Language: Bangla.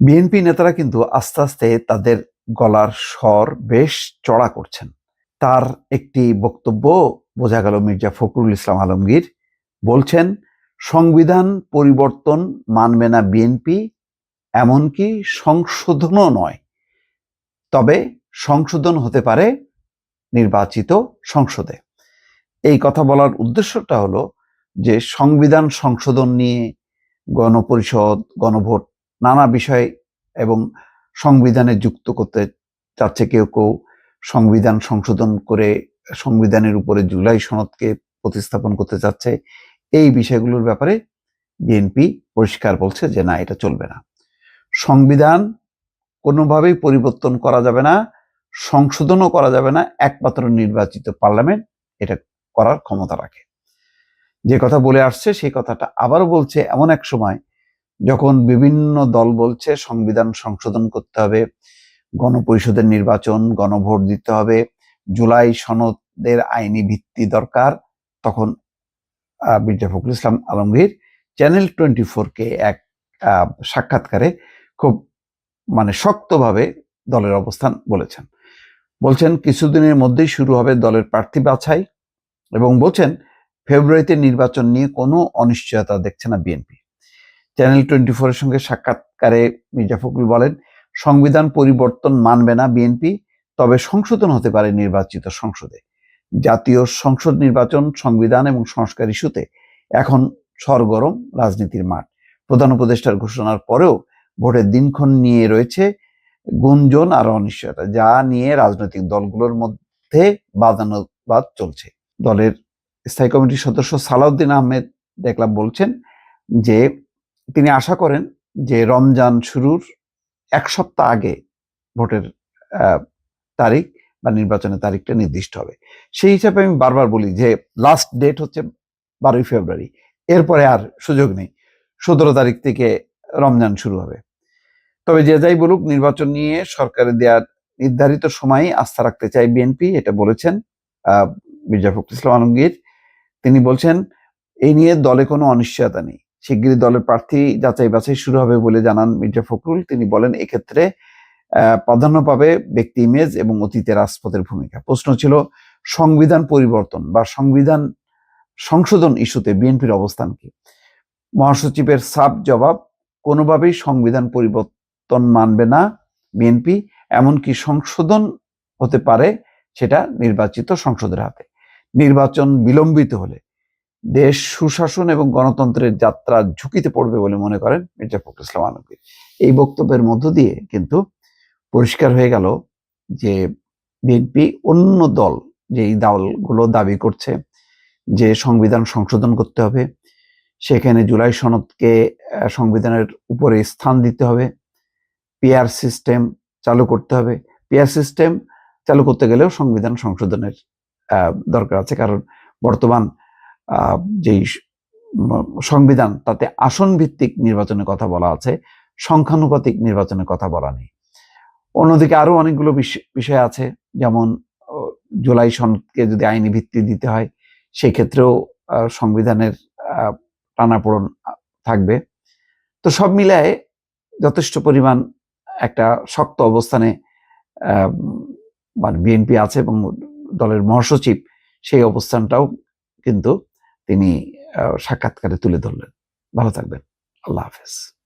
বিএনপি নেতারা কিন্তু আস্তে আস্তে তাদের গলার স্বর বেশ চড়া করছেন। তার একটি বক্তব্য বোঝা গেল মির্জা ফখরুল ইসলাম আলমগীর। বলছেন, সংবিধান পরিবর্তন মানবে না বিএনপি এমনকি সংশোধনও নয়। তবে সংশোধন হতে পারে নির্বাচিত সংসদে। এই কথা বলার উদ্দেশ্যটা হলো যে, সংবিধান সংশোধন নিয়ে গণপরিষদ, গণভোট নানা বিষয় এবং সংবিধানে যুক্ত করতে চাচ্ছে কেউ কেউ, সংবিধান সংশোধন করে সংবিধানের উপরে জুলাই সনদকে প্রতিস্থাপন করতে চাচ্ছে, এই বিষয়গুলোর ব্যাপারে বিএনপি পরিষ্কার বলছে যে না, এটা চলবে না। সংবিধান কোনোভাবেই পরিবর্তন করা যাবে না, সংশোধনও করা যাবে না, একমাত্র নির্বাচিত পার্লামেন্ট এটা করার ক্ষমতা রাখে। যে কথা বলে আসছে, সেই কথাটা আবারও বলছে এমন এক সময় যখন বিভিন্ন দল বলছে সংবিধান সংশোধন করতে হবে, গণপরিষদের নির্বাচন, গণভোট দিতে হবে, জুলাই সনদের আইনি ভিত্তি দরকার, তখন মির্জা ফখরুল ইসলাম আলমগীর চ্যানেল টোয়েন্টি ফোরকে এক সাক্ষাৎকারে খুব মানে শক্তভাবে দলের অবস্থান বলেছেন। বলছেন, কিছুদিনের মধ্যেই শুরু হবে দলের প্রার্থী বাছাই এবং বলছেন, ফেব্রুয়ারিতে নির্বাচন নিয়ে কোনো অনিশ্চয়তা দেখছে না বিএনপি। চ্যানেল টোয়েন্টি ফোরের সঙ্গে সাক্ষাৎকারে মির্জা ফখরুল বলেন, সংবিধান পরিবর্তন মানবে না বিএনপি তবে সংশোধন হতে পারে নির্বাচিত সংসদে। জাতীয় সংসদ নির্বাচন, সংবিধান এবং সংস্কার ইস্যুতে এখন সরগরম রাজনীতির মাঠ। প্রধান উপদেষ্টার ঘোষণার পরেও ভোটের দিনক্ষণ নিয়ে রয়েছে গুঞ্জন আর অনিশ্চয়তা, যা নিয়ে রাজনৈতিক দলগুলোর মধ্যে বাদানুবাদ চলছে। দলের স্থায়ী কমিটির সদস্য সালাউদ্দিন আহমেদ দেখলাম বলছেন যে তিনি আশা করেন যে রমজান শুরুর এক সপ্তাহ আগে ভোটের তারিখ বা নির্বাচনের তারিখটা নির্দিষ্ট হবে। সেই হিসাবে আমি বারবার বলি যে লাস্ট ডেট হচ্ছে বারোই ফেব্রুয়ারি। এরপরে আর সুযোগ নেই। সতেরো তারিখ থেকে রমজান শুরু হবে। তবে যে যাই বলুক, নির্বাচন নিয়ে সরকারের দেওয়ার নির্ধারিত সময়ে আস্থা রাখতে চাই বিএনপি, এটা বলেছেন মির্জা ফখরুল ইসলাম আলমগীর। তিনি বলছেন, এই নিয়ে দলে কোনো অনিশ্চয়তা নেই। শিগগিরই দলের প্রার্থী যাচাই বাছাই শুরু হবে বলে জানান মির্জা ফখরুল। তিনি বলেন, এক্ষেত্রে প্রাধান্য পাবে ব্যক্তি ইমেজ এবং অতীতের রাজপথের ভূমিকা। প্রশ্ন ছিল, সংবিধান পরিবর্তন বা সংবিধান সংশোধন ইস্যুতে বিএনপির অবস্থান কি? মহাসচিবের সাব জবাব, কোনোভাবেই সংবিধান পরিবর্তন মানবে না বিএনপি, এমনকি সংশোধন হতে পারে সেটা নির্বাচিত সংসদের হাতে। নির্বাচন বিলম্বিত হলে দেশ সুশাসন এবং গণতন্ত্রের যাত্রা ঝুঁকিতে পড়বে বলে মনে করেন মির্জা ফখরুল ইসলাম আলমগীর। এই বক্তব্যের মধ্য দিয়ে কিন্তু পরিষ্কার হয়ে গেল যে বিএনপি অন্য দল যেই দলগুলো দাবি করছে যে সংবিধান সংশোধন করতে হবে, সেখানে জুলাই সনদকে সংবিধানের উপরে স্থান দিতে হবে, পিআর সিস্টেম চালু করতে হবে। পিআর সিস্টেম চালু করতে গেলেও সংবিধান সংশোধনের দরকার আছে। কারণ বর্তমান যেই সংবিধান, তাতে আসন ভিত্তিক নির্বাচনের কথা বলা আছে, সংখ্যানুপাতিক নির্বাচনের কথা বলা নেই। অন্যদিকে আরও অনেকগুলো বিষ- বিষয় আছে, যেমন জুলাই সনদকে যদি আইনি ভিত্তি দিতে হয় সেই ক্ষেত্রেও সংবিধানের টানাপোড়ন থাকবে। তো সব মিলায় যথেষ্ট পরিমাণ একটা শক্ত অবস্থানে মানে বিএনপি আছে এবং দলের মহাসচিব সেই অবস্থানটাও কিন্তু তিনি সাক্ষাৎকারে তুলে ধরলেন। ভালো থাকবেন। আল্লাহ হাফেজ।